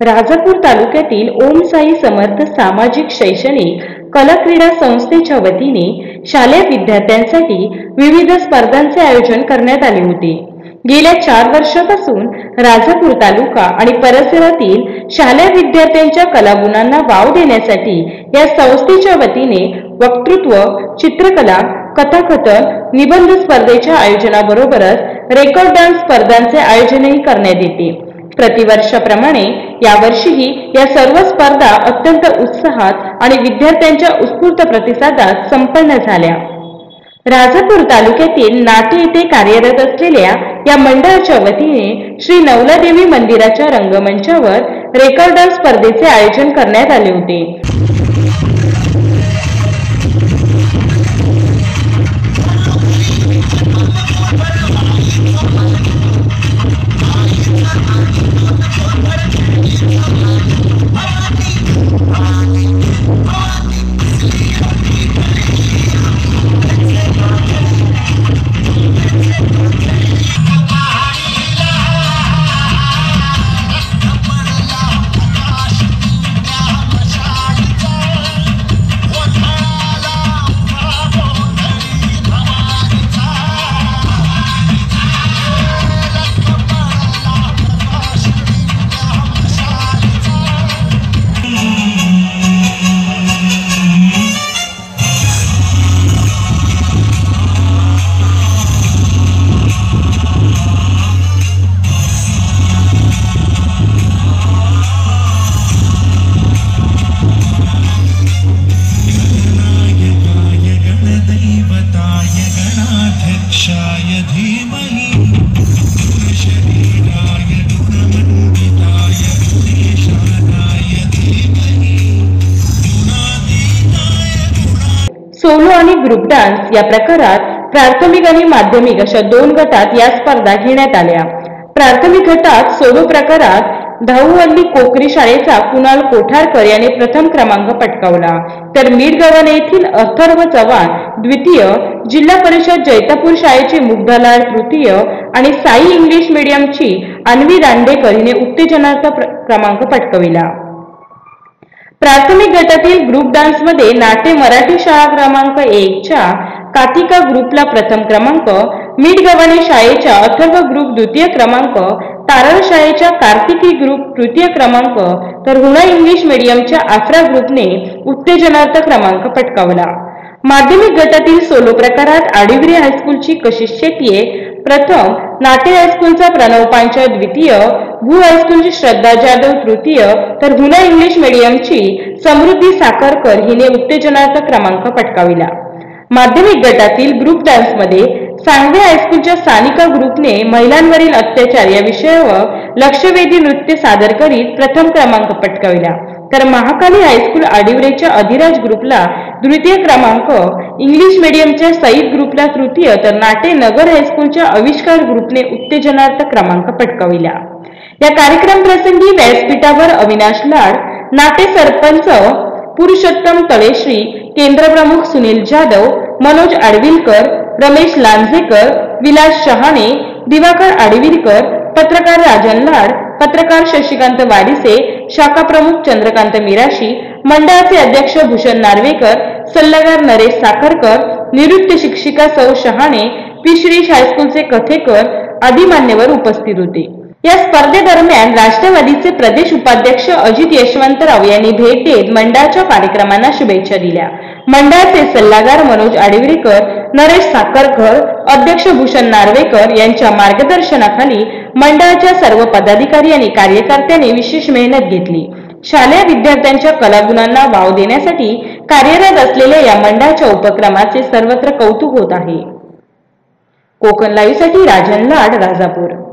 राजापूर तालुक्यातील ओम साई समर्थ सामाजिक शैक्षणिक कला क्रीडा संस्थेच्या वतीने शालेय विद्यार्थ्यांसाठी विविध स्पर्धांचे आयोजन करण्यात आले होते. गेल्या चार वर्षापासून राजापूर तालुका आणि परिसरातील शालेय विद्यार्थ्यांच्या कलागुणांना वाव देण्यासाठी या संस्थेच्या वतीने वक्तृत्व चित्रकला कथाकथन निबंध स्पर्धेच्या आयोजनाबरोबरच रेकॉर्ड डान्स स्पर्धांचे आयोजनही करण्यात येते. प्रतिवर्षाप्रमाणे यावर्षीही या सर्व स्पर्धा अत्यंत उत्साहात आणि विद्यार्थ्यांच्या उत्स्फूर्त प्रतिसादात संपन्न झाल्या. राजापूर तालुक्यातील नाटे येथे कार्यरत असलेल्या या मंडळाच्या वतीने श्री नवलादेवी मंदिराच्या रंगमंचावर रेकॉर्ड स्पर्धेचे आयोजन करण्यात आले होते. आणि ग्रुप डान्स या प्रकारात प्राथमिक आणि माध्यमिक अशा दोन गटात या स्पर्धा घेण्यात आल्या. प्राथमिक गटात सोलो प्रकारात धाऊवल्ली कोकरी शाळेचा कुणाल कोठारकर याने प्रथम क्रमांक पटकावला. तर मीरगव्हाण येथील अथर्व चव्हाण द्वितीय जिल्हा परिषद जैतापूर शाळेची मुग्धालाल तृतीय आणि साई इंग्लिश मीडियमची अन्वी दांडेकर हिने उत्तेजनाचा क्रमांक पटकविला. प्राथमिक गटातील ग्रुप डान्समध्ये मराठी शाळा क्रमांक एकच्या कातिका ग्रुपला प्रथम क्रमांक मीठ गव्हाणे शाळेच्या अथर्व ग्रुप द्वितीय क्रमांक तारळ शाळेच्या कार्तिकी ग्रुप तृतीय क्रमांक तर हुणा इंग्लिश मीडियमच्या आफरा ग्रुपने उत्तेजनार्थ क्रमांक पटकावला. माध्यमिक गटातील सोलो प्रकारात आडिवरी हायस्कूलची कशिश शेट्ये प्रथम नाटे हायस्कूलचा प्रणव पांचाळ द्वितीय भू हायस्कूलची श्रद्धा जाधव तृतीय तर हुना इंग्लिश मीडियमची समृद्धी साखरकर हिने उत्तेजनार्थ क्रमांक पटकाविला. माध्यमिक गटातील ग्रुप डान्समध्ये सांगवे हायस्कूलच्या सानिका ग्रुपने महिलांवरील अत्याचार या विषयावर लक्षवेधी नृत्य सादर करीत प्रथम क्रमांक पटकाविला. तर महाकाली हायस्कूल आडिवरेच्या अधिराज ग्रुपला द्वितीय क्रमांक इंग्लिश मीडियमच्या सईद ग्रुपला तृतीय तर नाटे नगर हायस्कूलच्या आविष्कार ग्रुपने उत्तेजनार्थ क्रमांक पटकाविला. या कार्यक्रम प्रसंगी व्यासपीठावर अविनाश लाड नाटे सरपंच पुरुषोत्तम तळेश्री केंद्रप्रमुख सुनील जाधव मनोज आडविलकर रमेश लांजेकर विलास शहाणे दिवाकर आडविलकर पत्रकार राजन लाड पत्रकार शशिकांत वारिसे शाखा प्रमुख चंद्रकांत मिराशी मंडळाचे अध्यक्ष भूषण नार्वेकर सल्लागार नरेश साखरकर निवृत्त शिक्षिका सौ शहाणे पिश्रीश हायस्कूलचे कथेकर आदी मान्यवर उपस्थित होते. या स्पर्धेदरम्यान राष्ट्रवादीचे प्रदेश उपाध्यक्ष अजित यशवंतराव यांनी भेट देत मंडळाच्या कार्यक्रमांना शुभेच्छा दिल्या. मंडळाचे सल्लागार मनोज आडिवरेकर नरेश साखरकर अध्यक्ष भूषण नार्वेकर यांच्या मार्गदर्शनाखाली मंडळाच्या सर्व पदाधिकारी आणि कार्यकर्त्यांनी विशेष मेहनत घेतली. शालेय विद्यार्थ्यांच्या कलागुणांना वाव देण्यासाठी कार्यरत असलेल्या या मंडळाच्या उपक्रमाचे सर्वत्र कौतुक होत आहे. कोकण लाईव्हसाठी राजन लाड राजापूर.